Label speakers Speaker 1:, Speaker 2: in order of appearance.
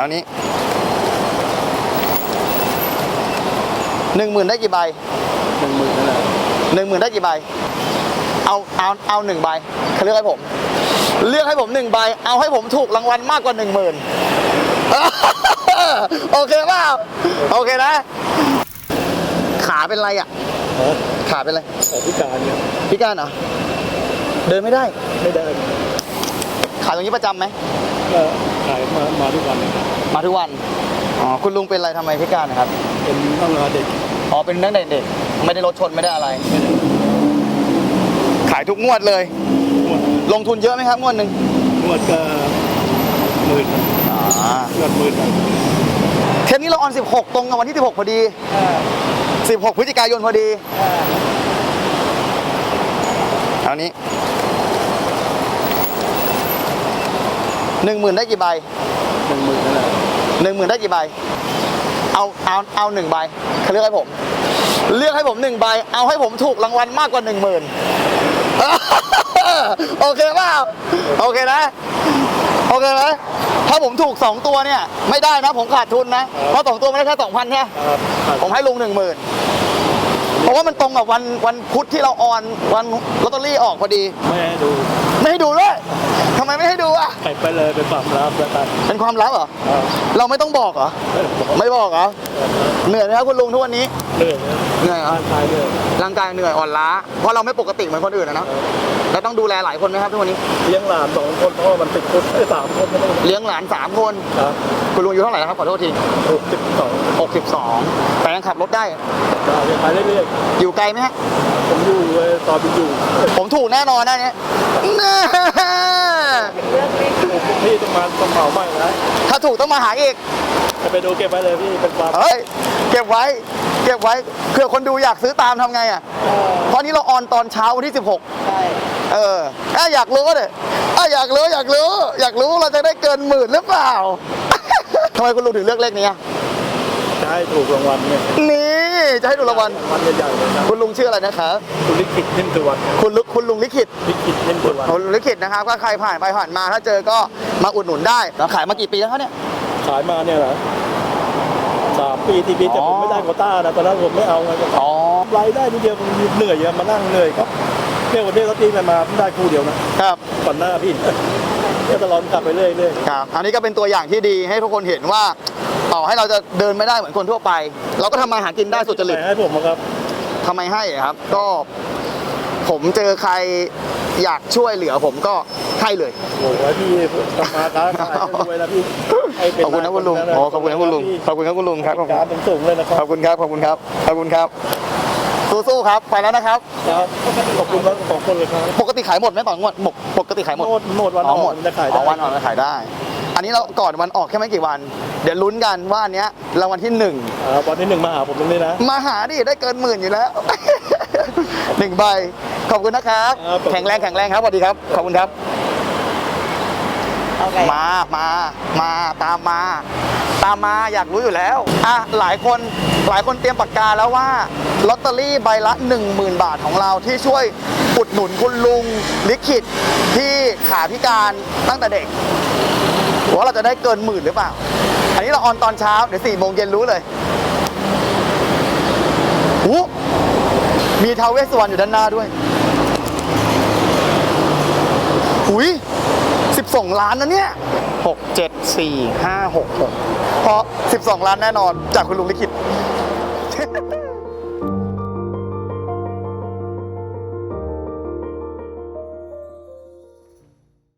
Speaker 1: เอานี้หนึ่งหมื่นได้กี่ใบ
Speaker 2: หนึ่งหมื่นนั่นแหละ
Speaker 1: หนึ่งหมื่นได้กี่ใบ เอาเอาเอาหนึ่งใบเขาเลือกให้ผม เลือกให้ผมหนึ่งใบ เอาให้ผมถูกรางวัลมากกว่าหนึ่งหมื่นโอเคเปล่าโอเคนะ ขาเป็นไรอะ
Speaker 2: ฮะ
Speaker 1: ขาเป็นไร
Speaker 2: แต่พิการเนี่ย
Speaker 1: พิการเหรอ เดินไม่ได้
Speaker 2: ไม่ได้
Speaker 1: ขายตรงนี้ประจำไหม
Speaker 2: ก็ขาย มามาทุกวันเลย
Speaker 1: มาทุกวันอ๋อคุณลุงเป็นอะไรทำไมพิการนะครับ
Speaker 2: เป็นต้องรอเด็ก
Speaker 1: อ๋อเป็นตั้งแต่เด็กไม่ได้รถชนไม่ได้อะไร ขายทุกงวดเลย
Speaker 2: งวด
Speaker 1: ลงทุนเยอะไหมครับงวดหนึ่ง
Speaker 2: งวดก็หมื่น
Speaker 1: อ่า
Speaker 2: งวดหมื่น
Speaker 1: เทปนี้เราออน 16 ตรงกับวันที่ 16 พอดี 16 พฤศจิกายนพอดีเอานี้ หนึ่งหมื่นได้กี่ใบ
Speaker 2: หนึ่งหมื่นนั่นแหละ
Speaker 1: หนึ่งหมื่นได้กี่ใบ เอาเอาเอาหนึ่งใบเขาเลือกให้ผม เลือกให้ผมหนึ่งใบ เอาให้ผมถูกรางวัลมากกว่าหนึ่งหมื่นโอเคเปล่าโอเคนะ โอเคไหมถ้าผมถูกสองตัวเนี่ย ไม่ได้นะผมขาดทุนนะ เพราะสองตัวไม่ได้แค่สองพันใช่ไหม
Speaker 2: ครับครับ
Speaker 1: ผมให้ลุงหนึ่งหมื่นเพราะว่ามันตรงกับวันวันพุธที่เราออนวันลอตเตอรี่ออกพอดี
Speaker 2: ไม่ให้ดู
Speaker 1: ไม่ให้ดูด้วยทำไมไม่ให้ดูอะ
Speaker 2: ใครไปเลยเป็นความลับแล้วกัน
Speaker 1: เป็นความลับเหรอ
Speaker 2: ครับ
Speaker 1: เราไม่ต้องบอกเหรอ ไม่บอกเหรอ เหนื่อยไหมครับคุณลุงทุกวันนี้
Speaker 2: เหนื่อยนะ
Speaker 1: เหนื่อยเหรอ
Speaker 2: ร่างกายเหนื่อย
Speaker 1: ร่างกายเหนื่อยอ่อนล้า เพราะเราไม่ปกติเหมือนคนอื่นนะเนาะแล้วต้องดูแลหลายคนไหมครับทุกวันนี้
Speaker 2: เลี้ยงหลานสองคนพ่อมันติดคุกได้สามคนไม่ต้อง
Speaker 1: เลี้ยงหลานสามคน
Speaker 2: ครับ
Speaker 1: คุณลุงอายู่เท่าไหร่แล้วครับขอโทษที
Speaker 2: หกสิบสอง
Speaker 1: 62แต่ยังขับรถได้
Speaker 2: ไปเรื่อย
Speaker 1: อยู่ไกลไหมฮะ
Speaker 2: ๆผมอยู่เว้ยตอนผมอยู่
Speaker 1: ผมถูกแน่นอนนะเนี่ยแน่
Speaker 2: พี่ต้องมาต้องเหมาใหม่นะ
Speaker 1: ถ้าถูกต้องมาหาอีก
Speaker 2: จะไปดูเก็บไว้เลยพี่เป็นความ
Speaker 1: เฮ้ย เก็บไว้ เก็บไว้เผื่อคนดูอยากซื้อตามทำไงอะ เพราะนี้เราออนตอนเช้าวันที่ 16
Speaker 3: ใช่
Speaker 1: เอออะอยากรู้เลยอะอยากรู้อยากรู้ อยากรู้เราจะได้เกินหมื่นหรือเปล่า ทำไมคุณลุงถึงเลือกเลขนี้อะ
Speaker 2: จะให้ถูกรางวัลเนี่ย
Speaker 1: นี่ จะให้ดูรางวัล
Speaker 2: รางวัลใหญ่ๆเลยนะ
Speaker 1: คุณลุงชื่ออะไรนะครับ
Speaker 2: คุณลิขิตนิ่มสุวรรณ
Speaker 1: คุณลุคุณลุงลิขิต
Speaker 2: ลิขิตนิ่มสุวรรณ
Speaker 1: คุณลุงลิขิตนะครับก็ใครผ่านไปผ่านมาถ้าเจอก็มาอุดหนุนได้แล้วขายมากี่ปีแล้วครับเนี่ย
Speaker 2: ขายมาเนี่ยเหรอสามปีที่ปีแต่
Speaker 1: อ๋อ
Speaker 2: ผมไม่ได้โควต้านะตอนนั้นผมไม่เอาไง
Speaker 1: อ๋อ
Speaker 2: รายได้นิดเดียวผมเหนื่อยอะมานั่งเหนื่อยครับเนี่ยวันนี้รถตีมันมาได้คู่เดียวนะครับก่อนหน้าพี่ก็ตลอดกลับไปเรื่อยเรื่อย
Speaker 1: ครับอันนี้ก็เป็นตัวอย่างที่ดีให้ทุกคนเห็นว่า ต่อให้เราจะเดินไม่ได้เหมือนคนทั่วไป เราก็ทำมาหากินได้สุจริต
Speaker 2: ให้ผมอะครับ
Speaker 1: ทำไมให้อะครับ ก็ผมเจอใครอยากช่วยเหลือผมก็ให้เลย
Speaker 2: โอ้โหพี่ทำมาค้าขายไม่รวยนะพี่ให้เป็น
Speaker 1: ขอบคุณนะคุณลุงโอ้ขอบคุณนะคุณลุง ขอบคุณครับคุณลุงครับ ขอบคุณ
Speaker 2: การสูงๆเลยนะค
Speaker 1: ข
Speaker 2: รั
Speaker 1: อ
Speaker 2: บบ
Speaker 1: คุณครับ ขอบคุณครับ ขอบคุณครับ สู้ๆครับ ไปแล้วนะครับ
Speaker 2: ครับขอบคุณมากขอบคุณเลยครับ
Speaker 1: ปกติขายหมดไหมต่องวดปกปกติขายหมด
Speaker 2: โนดโนดวัน
Speaker 1: อ๋อหมด
Speaker 2: มันจะขายได้
Speaker 1: อ๋อวันออกจะขายได้ อันนี้เราก่อนวันออกแค่ไม่กี่วัน เดี๋ยวลุ้นกันว่าอันเนี้ยรางวัลที่หนึ่ง
Speaker 2: อ่าวันที่หนึ่งมาหาผมตรงนี้นะ
Speaker 1: มาหาดิได้เกินหมื่นอยู่แล้ว หนึ่งใบขอบคุณนะครับ
Speaker 2: ครับผม
Speaker 1: แข็งแรงแข็งแรงครับสวัสดีครับขอบคุณครับ
Speaker 3: เอาไง
Speaker 1: มา มา มา ตามมา ตามมาอยากรู้อยู่แล้ว อะ หลายคน หลายคนเตรียมปากกาแล้วว่า ลอตเตอรี่ใบละ 10,000 บาทของเราที่ช่วยอุดหนุนคุณลุงลิขิตที่ขาพิการตั้งแต่เด็ก ว่าเราจะได้เกินหมื่นหรือเปล่า อันนี้เราออนตอนเช้า เดี๋ยวสี่โมงเย็นรู้เลยหูมีทาวเวสสวรรณอยู่ด้านหน้าด้วยหุย12ล้านนะเนี่ย6 7 4 5 6 6เพราะ12ล้านแน่นอนจากคุณลุงลิขิต